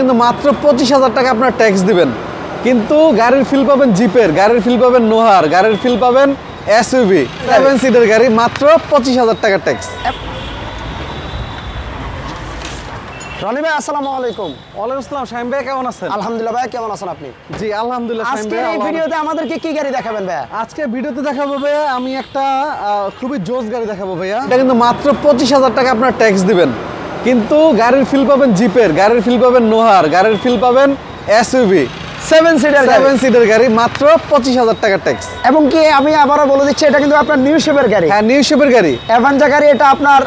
কিন্তু মাত্র পঁচিশ হাজার টাকা আপনার ট্যাক্স দিবেন। কিন্তু গাড়ির ফিল পাবেন জিপের গাড়ির ফিল পাবেন নোহার গাড়ির ফিল পাবেন এসইউভি সেভেন সিটের গাড়ি মাত্র পঁচিশ হাজার টাকা ট্যাক্স রনি ভাই আসসালামু আলাইকুম। ওয়ালাইকুম আসসালাম শাহিম ভাই কেমন আছেন? আলহামদুলিল্লাহ ভাই কেমন আছেন আপনি? জি আলহামদুলিল্লাহ আজকে এই ভিডিওতে আমাদেরকে কি গাড়ি দেখাবেন ভাই আজকে ভিডিওতে দেখাবো ভাইয়া আমি একটা খুবই জোস গাড়ি দেখাবো ভাইয়া। এটা কিন্তু মাত্র পঁচিশ হাজার টাকা আপনার ট্যাক্স দিবেন। কিন্তু গাড়ির ফিল পাবেন জিপের গাড়ির ফিল পাবেন নোহার গাড়ির ফিল পাবেন এসইউভি সেভেন সিটার সেভেন সিটের গাড়ি। মাত্র পঁচিশ হাজার টাকা ট্যাক্স এবং কি আমি আবারও বলে দিচ্ছি এটা কিন্তু আপনার নিউ শেপের গাড়ি। হ্যাঁ নিউ শেপের গাড়ি। অ্যাভাঞ্জা গাড়ি এটা আপনার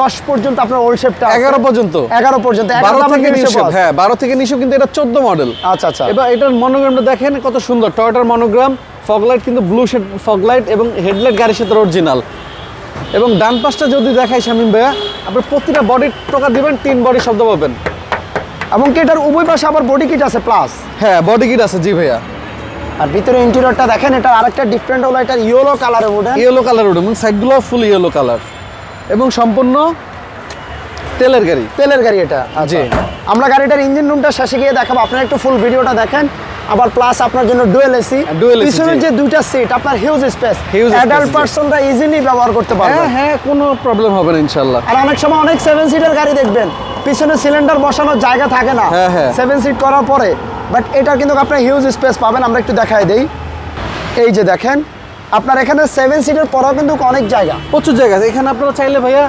দশ পর্যন্ত আপনার ওল্ড শেপটা এগারো পর্যন্ত। এগারো পর্যন্ত। বারো থেকে থেকে নিউ শেপ হ্যাঁ বারো থেকে নিউ শেপ কিন্তু এটা চোদ্দ মডেল আচ্ছা আচ্ছা। এবার এটার মনোগ্রামটা দেখেন কত সুন্দর। টয়োটার মনোগ্রাম ফগলাইট কিন্তু ব্লু শেড ফগলাইট এবং হেডলাইট গাড়ির সাথে অরিজিনাল এবং ডান পাশটা যদি দেখাই শামিম ভাইয়া আপনার প্রতিটা বডির টাকা দিবেন তিন বডি শব্দ পাবেন এবং কি এটার উভয় পাশে আবার বডি কিট আছে প্লাস হ্যাঁ বডি কিট আছে জি ভাইয়া। আর ভিতরে ইন্টেরিয়রটা দেখেন এটা আরেকটা ডিফারেন্ট হলো এটা ইয়েলো কালারের উডেন ইয়েলো কালার উঠে এবং সাইডগুলো ফুল ইয়েলো কালার এবং সম্পূর্ণ তেলের গাড়ি। তেলের গাড়ি এটা জি। আচ্ছা আমরা গাড়িটার ইঞ্জিন রুমটা শেষে গিয়ে দেখাবো আপনারা একটু ফুল ভিডিওটা দেখেন। আবার প্লাস আপনার জন্য ডুয়েল এসি Dual AC, পিছনের যে দুইটা সিট আপনার হিউজ স্পেস অ্যাডাল্ট। পার্সনরা ইজিলি ব্যবহার করতে পারবে। হ্যাঁ হ্যাঁ কোনো প্রবলেম হবে না ইনশাল্লাহ আর অনেক সময় অনেক সেভেন সিটার গাড়ি দেখবেন পিছনে সিলিন্ডার বসানোর জায়গা থাকে না। হ্যাঁ, হ্যাঁ। সেভেন সিট করার পরে বাট এটা কিন্তু আপনার হিউজ স্পেস পাবেন আমরা একটু দেখাই দেই। এই যে দেখেন আপনার এখানে সেভেন সিটের পরেও কিন্তু অনেক জায়গা। প্রচুর জায়গা আছে। এখানে আপনারা চাইলে ভাইয়া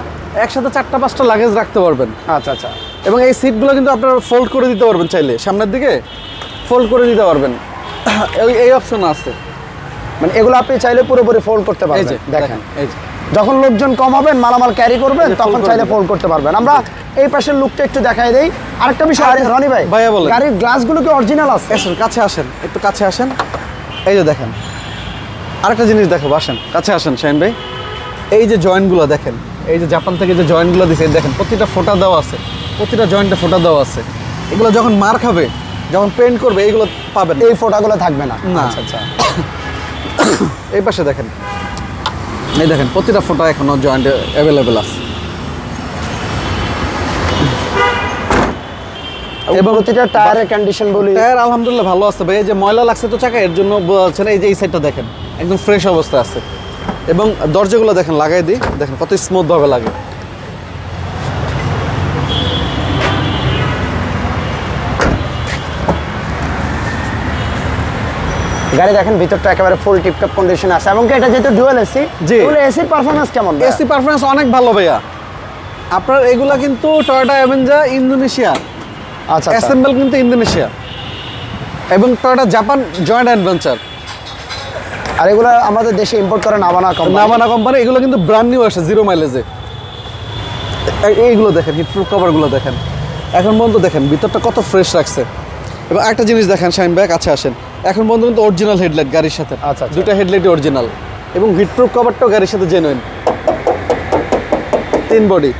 একসাথে চারটা পাঁচটা লাগেজ রাখতে পারবেন। আচ্ছা আচ্ছা। এবং এই সিটগুলো কিন্তু আপনারা ফোল্ড করে দিতে পারবেন চাইলে সামনের দিকে। ফোল্ড করে দিতে পারবেন। এই এই অপশন আছে। মানে এগুলো আপনি চাইলে পুরোপুরি ফোল্ড করতে পারবেন যে দেখেন। এই যে। যখন লোকজন কম হবেন মালামাল ক্যারি করবেন তখন চাইলে ফোল্ড করতে পারবেন। আমরা এই পাশের লুকটা একটু দেখাই দেই। আরেকটা বিষয় রনি ভাই ভাইয়া বলেন। গাড়ির গ্লাসগুলো কি অরিজিনাল আছে? আসেন কাছে আসেন একটু কাছে আসেন। এই যে দেখেন আরেকটা জিনিস দেখো আসেন কাছে আসেন শাইন ভাই। এই যে জয়েন্টগুলো দেখেন এই যে জাপান থেকে যে জয়েন্টগুলো দিছে দেখেন প্রতিটা ফোটা দেওয়া আছে প্রতিটা জয়েন্টে ফোটা দেওয়া আছে। এগুলো যখন মার খাবে যখন পেন্ট করবে এইগুলো পাবেন এই ফোটাগুলো থাকবে না। আচ্ছা আচ্ছা। এই পাশে দেখেন। এই দেখেন প্রতিটা ফোটা এখনও জয়েন্ট অ্যাভেলেবেল আছে। এবং প্রতিটা টায়ারের কন্ডিশন বলি টায়ার আলহামদুলিল্লাহ ভালো আছে ভাই। এই যে ময়লা লাগছে তো চাকা এর জন্য বলছেন এই যে এই সাইডটা দেখেন একদম ফ্রেশ অবস্থা আছে। এবং দরজাগুলো দেখেন লাগাই দিই। দেখেন কত স্মুথ ভাবে লাগে। গাড়ি দেখেন ভিতরটা একেবারে ফুল টিপটপ কন্ডিশন আছে। এবং এটা যেহেতু ডুয়েল এসি জি। এসির পারফরমেন্স কেমন এসি পারফরমেন্স অনেক ভালো ভাইয়া। আপনার এগুলা কিন্তু টয়োটা অ্যাভেঞ্জা ইন্দোনেশিয়া আচ্ছা আচ্ছা। অ্যাসেম্বল কিন্তু ইন্দোনেশিয়া এবং টয়োটা জাপান জয়েন্ট অ্যাডভেঞ্চার আর এগুলো আমাদের দেশে ইম্পোর্ট করে নামানা কোম্পানি নামানা কোম্পানি এগুলো কিন্তু ব্র্যান্ড নিউ আসে জিরো মাইলেজে এইগুলো দেখেন হিট প্রুফ কভারগুলো দেখেন। এখন পর্যন্ত দেখেন ভিতরটা কত ফ্রেশ রাখছে। এবং একটা জিনিস দেখেন শাইন ব্যাগ কাছে আসেন। এখন পর্যন্ত অরিজিনাল হেডলাইট গাড়ির সাথে। আচ্ছা। দুটা হেডলাইটই অরিজিনাল এবং হিট প্রুফ কভারটাও গাড়ির সাথে জেনুইন তিন বডি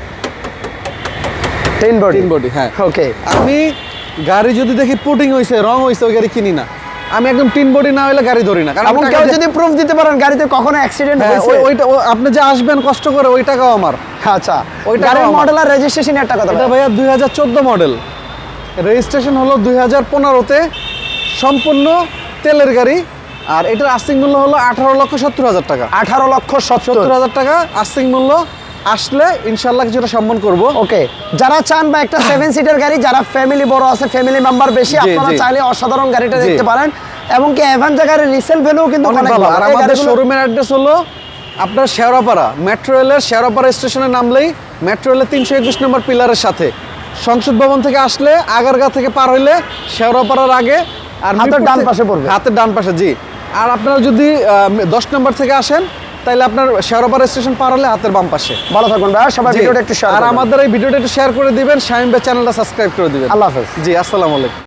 টেন বডি তিন বডি হ্যাঁ। ওকে আমি গাড়ি যদি দেখি পুটিং হয়েছে রং হয়েছে ওই গাড়ি কিনি না। আমি একদম তিন বডি না হলে গাড়ি ধরি না কারণ কেউ যদি প্রুফ দিতে পারেন গাড়িতে কখনো অ্যাক্সিডেন্ট হ্যাঁ, হয়েছে ওই- ওইটা আপনি যে আসবেন কষ্ট করে ওই টাকাও আমার। আচ্ছা। ওইটা গাড়ির মডেল আর রেজিস্ট্রেশন একটা কথা এটা ভাইয়া দুই হাজার চোদ্দ মডেল রেজিস্ট্রেশন হলো দুই হাজার পনেরোতে। সম্পূর্ণ তেলের গাড়ি। আর এটার আস্তিক মূল্য হলো আঠারো লক্ষ সত্তর হাজার টাকা। আঠারো লক্ষ সত্তর। হাজার টাকা আস্তিক মূল্য। আসলে ইনশাল্লাহ কিছুটা সম্মান করব। ওকে যারা চান বা একটা সেভেন সিটার গাড়ি যারা ফ্যামিলি বড় আছে ফ্যামিলি মেম্বার বেশি আপনারা চাইলে অসাধারণ গাড়িটা দেখতে পারেন। এবং কি অ্যাভান্সা গাড়ির রিসেল ভ্যালু কিন্তু অনেক অনেক ভালো। আর আমাদের শোরুমের অ্যাড্রেস হলো আপনার শেওড়াপাড়া। মেট্রো রেলের শেওড়াপাড়া স্টেশনে নামলেই মেট্রো রেলের তিনশো একুশ নম্বর পিলারের সাথে। সংসদ ভবন থেকে আসলে আগারগা থেকে পার হইলে শেওড়াপাড়ার আগে আর হাতের ডান পাশে পড়বে। হাতের ডান পাশে জি। আর আপনারা যদি দশ নম্বর থেকে আসেন তাহলে আপনার শেয়ারোপার স্টেশন পার হলে হাতের বাম পাশে। ভালো থাকুন ভাই সবাই ভিডিওটা একটু শেয়ার আর আমাদের এই ভিডিওটা একটু শেয়ার করে দিবেন শাহিম ভাই চ্যানেলটা সাবস্ক্রাইব করে দিবেন। আল্লাহ হাফেজ। জি আসসালামু আলাইকুম।